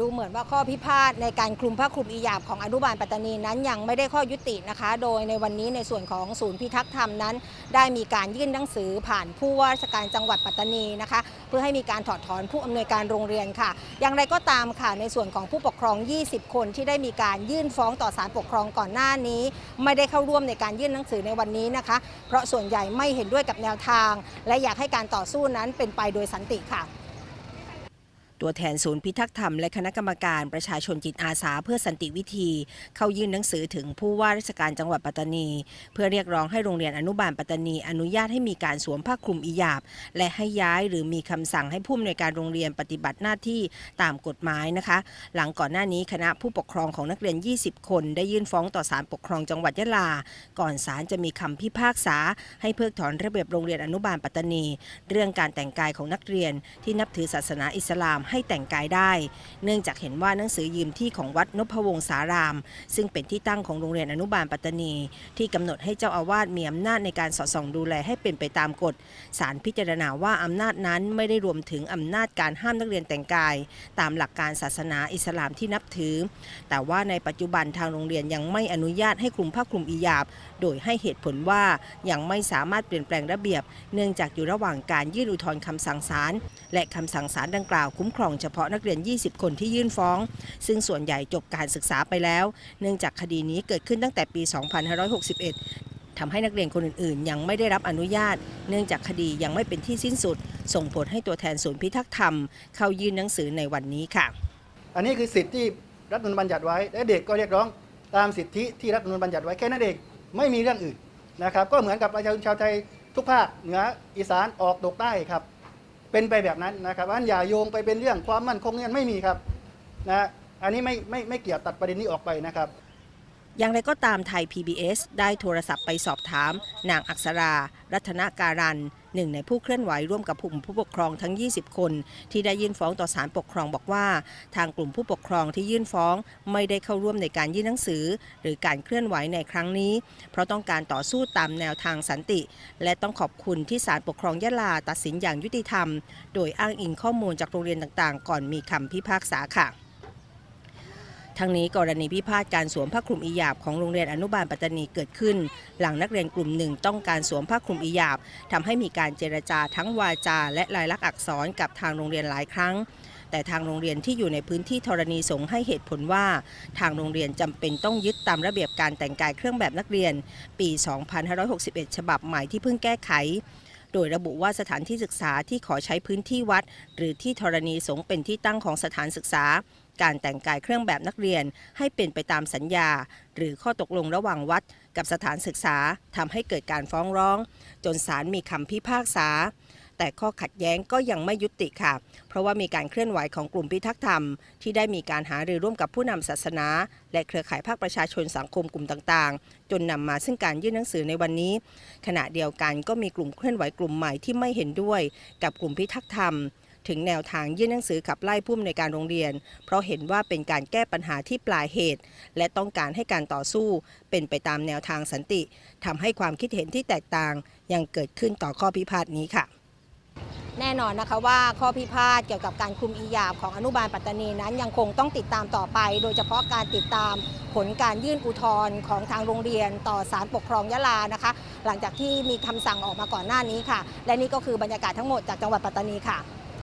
ดูเหมือนว่าข้อพิพาทในการคลุมผ้าคลุมอีหยาบของอนุบาลปัตตานีนั้นยังไม่ได้ข้อยุตินะคะ โดยในวันนี้ในส่วนของศูนย์พิทักษ์ธรรมนั้น ได้มีการยื่นหนังสือผ่านผู้ว่าราชการจังหวัดปัตตานีนะคะ เพื่อให้มีการถอดถอนผู้อำนวยการโรงเรียนค่ะ อย่างไรก็ตามค่ะในส่วนของผู้ปกครอง 20 คนที่ได้มีการยื่นฟ้องต่อศาลปกครองก่อนหน้านี้ ไม่ได้เข้าร่วมในการยื่นหนังสือในวันนี้นะคะ เพราะส่วนใหญ่ไม่เห็นด้วยกับแนวทาง และอยากให้การต่อสู้นั้นเป็นไปโดยสันติค่ะ ตัวแทนศูนย์พิทักษ์ธรรมและคณะกรรมการประชาชนจิตอาสาเพื่อสันติวิธี เข้ายื่นหนังสือถึงผู้ว่าราชการจังหวัดปัตตานี เพื่อเรียกร้องให้โรงเรียนอนุบาลปัตตานี อนุญาตให้มีการสวมผ้าคลุมอีหยาบ และให้ย้ายหรือมีคำสั่งให้ผู้อำนวยการโรงเรียนปฏิบัติหน้าที่ตามกฎหมายนะคะ หลังก่อนหน้านี้คณะผู้ปกครองของนักเรียน 20 คน ได้ยื่นฟ้องต่อศาลปกครองจังหวัดยะลา ก่อนศาลจะมีคำพิพากษา ให้เพิกถอนระเบียบโรงเรียนอนุบาลปัตตานี เรื่องการแต่งกายของนักเรียนที่นับถือศาสนาอิสลามให้แต่งกายได้ เนื่องจากเห็นว่าหนังสือยืมที่ของวัดนพวงศาราม ซึ่งเป็นที่ตั้งของโรงเรียนอนุบาลปัตตานี ที่กำหนดให้เจ้าอาวาสมีอำนาจในการสอดส่องดูแลให้เป็นไปตามกฎศาลพิจารณาว่าอำนาจนั้นไม่ได้รวมถึงอำนาจการห้ามนักเรียนแต่งกาย ตามหลักการศาสนาอิสลามที่นับถือ แต่ว่าในปัจจุบันทางโรงเรียนยังไม่อนุญาตให้คลุมผ้าคลุมอีหยาบ โดยให้เหตุผลว่ายังไม่สามารถเปลี่ยนแปลงระเบียบ เนื่องจากอยู่ระหว่างการยื่นอุทธรณ์คำสั่งศาลและคำสั่งศาลดังกล่าวคุ้มครองเฉพาะนักเรียน 20 คนที่ยื่นฟ้อง ซึ่งส่วนใหญ่จบการศึกษาไปแล้ว เนื่องจากคดีนี้เกิดขึ้นตั้งแต่ปี 2561 ทำให้นักเรียนคนอื่นๆ ยังไม่ได้รับอนุญาต เนื่องจากคดียังไม่เป็นที่สิ้นสุด ส่งผลให้ตัวแทนศูนย์พิทักษ์ธรรม เข้ายื่นหนังสือในวันนี้ค่ะ อันนี้คือสิทธิที่รัฐธรรมนูญบัญญัติไว้ และเด็กก็เรียกร้องตามสิทธิที่รัฐธรรมนูญบัญญัติไว้แค่นั้นเองไม่มีเรื่องอื่นนะครับ ก็เหมือนกับประชาชนชาวไทยทุกภาคเหนืออีสานออกตกใต้ครับ เป็นไปแบบนั้นนะครับอันอย่าโยงไปเป็นเรื่องความมั่นคงเงี้ยไม่มีครับนะอันนี้ไม่ไม่ไม่เกี่ยวตัดประเด็นนี้ออกไปนะครับ อย่างไรก็ตามไทย PBS ได้โทรศัพท์ไปสอบถาม นางอักษรา รัตนการันหนึ่งในผู้เคลื่อนไหวร่วมกับกลุ่มผู้ปกครองทั้ง 20 คน ที่ได้ยื่นฟ้องต่อศาลปกครองบอกว่า ทางกลุ่มผู้ปกครองที่ยื่นฟ้องไม่ได้เข้าร่วมในการยื่นหนังสือ หรือการเคลื่อนไหวในครั้งนี้ เพราะต้องการต่อสู้ตามแนวทางสันติ และต้องขอบคุณที่ศาลปกครองยะลาตัดสินอย่างยุติธรรม โดยอ้างอิงข้อมูลจากโรงเรียนต่างๆ ก่อนมีคำพิพากษาค่ะ ทั้งนี้กรณีพิพาทการสวมผ้าคลุมอีหยาบของโรงเรียนอนุบาลปัตตานีเกิดขึ้น หลังนักเรียนกลุ่มหนึ่งต้องการสวมผ้าคลุมอีหยาบทำให้มีการเจรจาทั้งวาจา และลายลักษณ์อักษรกับทางโรงเรียนหลายครั้ง แต่ทางโรงเรียนที่อยู่ในพื้นที่ธรณีสงให้เหตุผลว่า ทางโรงเรียนจำเป็นต้องยึดตามระเบียบการแต่งกายเครื่องแบบนักเรียน ปี 2561 ฉบับใหม่ที่เพิ่งแก้ไข โดยระบุว่าสถานที่ศึกษาที่ขอใช้พื้นที่วัด หรือที่ธรณีสงฆ์เป็นที่ตั้งของสถานศึกษา การแต่งกายเครื่องแบบนักเรียนให้เป็นไปตามสัญญา หรือข้อตกลงระหว่างวัด กับสถานศึกษาทำให้เกิดการฟ้องร้อง จนศาลมีคำพิพากษา แต่ข้อขัดแย้งก็ยังไม่ยุติค่ะ เพราะว่ามีการเคลื่อนไหวของกลุ่มพิทักษ์ธรรม ที่ได้มีการหารือร่วมกับผู้นำศาสนา และเครือข่ายภาคประชาชนสังคมกลุ่มต่างๆ จนนำมาซึ่งการยื่นหนังสือในวันนี้ ขณะเดียวกันก็มีกลุ่มเคลื่อนไหวกลุ่มใหม่ที่ไม่เห็นด้วย กับกลุ่มพิทักษ์ธรรมถึงแนวทางยื่นหนังสือขับไล่ผู้อำนวยการโรงเรียน เพราะเห็นว่าเป็นการแก้ปัญหาที่ปลายเหตุ และต้องการให้การต่อสู้ เป็นไปตามแนวทางสันติทำให้ความคิดเห็นที่แตกต่าง ยังเกิดขึ้นต่อข้อพิพาทนี้ค่ะ แน่นอนนะคะว่าข้อพิพาทเกี่ยวกับการคุมอียาบของอนุบาลปัตตานีนั้นยังคงต้องติดตามต่อไป โดยเฉพาะการติดตามผลการยื่นอุทธรณ์ของทางโรงเรียนต่อศาลปกครองยะลานะคะ หลังจากที่มีคำสั่งออกมาก่อนหน้านี้ค่ะ และนี่ก็คือบรรยากาศทั้งหมดจากจังหวัดปัตตานีค่ะ